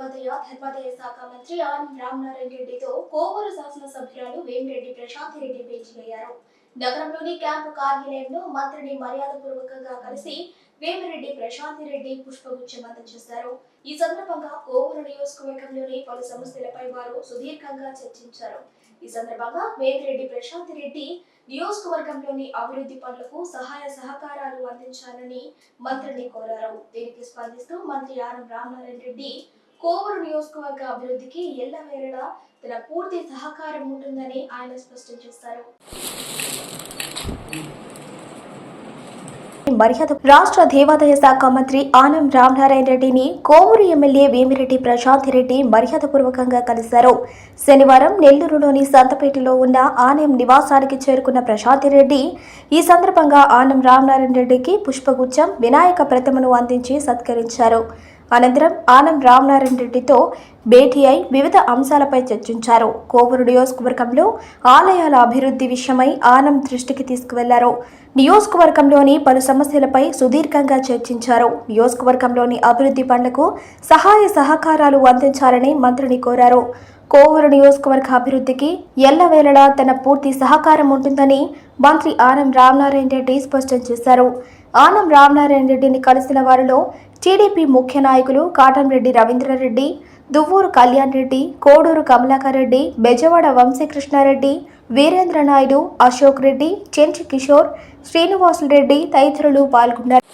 రాష్ట్ర దేవాదాయ ధర్మాదాయ శాఖ మంత్రి ఆర్. రామనారాయణ రెడ్డితో కోవూరు శాసనసభ్యురాలు వేమిరెడ్డి ప్రశాంత్ రెడ్డి భేటీలయ్యారు నగరంలోని క్యాంపు కార్యాలయంలో మంత్రిని మర్యాదపూర్వకంగా కలిసి వేమిరెడ్డి ప్రశాంత్ రెడ్డి పుష్పగుచ్చం అందజేశారు ఈ సందర్భంగా కోవూరు నియోజకవర్గంలోని పలు సమస్యలపై వారు సుదీర్ఘంగా చర్చించారు. ఈ సందర్భంగా వేమిరెడ్డి ప్రశాంత్ రెడ్డి నియోజకవర్గంలోని అభివృద్ధి పనులకు సహాయ సహకారాలు అందించాలని మంత్రిని కోరారు. దీనికి స్పందిస్తూ మంత్రి ఆనం రామనారాయణ రెడ్డి కోవూరు నియోజకవర్గ అభివృద్ధికి ఎల్లవేళలా తన పూర్తి సహకారం ఉంటుందని ఆయన స్పష్టం చేశారు. మర్యాద రాష్ట్ర దేవాదాయ శాఖ మంత్రి ఆనం రామనారాయణ రెడ్డిని కోవూరు ఎమ్మెల్యే వేమిరెడ్డి ప్రశాంత్ రెడ్డి మర్యాదపూర్వకంగా కలిశారు. శనివారం నెల్లూరులోని సంతపేటలో ఉన్న ఆనం నివాసానికి చేరుకున్న ప్రశాంత్ రెడ్డి ఈ సందర్భంగా ఆనం రామనారాయణ రెడ్డికి పుష్పగుచ్చం వినాయక ప్రతిమను అందించి సత్కరించారు. అనంతరం ఆనం రామనారాయణ రెడ్డితో భేటీ అయి వివిధ అంశాలపై చర్చించారు. కోవూరు నియోజకవర్గంలో ఆలయాల అభివృద్ధి విషయమై ఆనం దృష్టికి తీసుకువెళ్ళారు. నియోజకవర్గంలోని పలు సమస్యలపై సుదీర్ఘంగా చర్చించారు. నియోజకవర్గంలోని అభివృద్ధి పనులకు సహాయ సహకారాలు అందించాలని మంత్రిని కోరారు. కోవూరు నియోజకవర్గ అభివృద్ధికి ఎల్లవేళలా తన పూర్తి సహకారం ఉంటుందని మంత్రి ఆనం రామనారాయణ రెడ్డి స్పష్టం చేశారు. ఆనం రామనారాయణ రెడ్డిని కలిసిన వారిలో టీడీపీ ముఖ్య నాయకులు కాటంరెడ్డి రవీంద్రారెడ్డి దువ్వూరు కళ్యాణ్ రెడ్డి కోడూరు కమలాకర్ రెడ్డి బెజవాడ వంశీకృష్ణారెడ్డి వీరేంద్ర నాయుడు అశోక్ రెడ్డి చెంచి కిషోర్ శ్రీనివాసులు రెడ్డి తదితరులు పాల్గొన్నారు.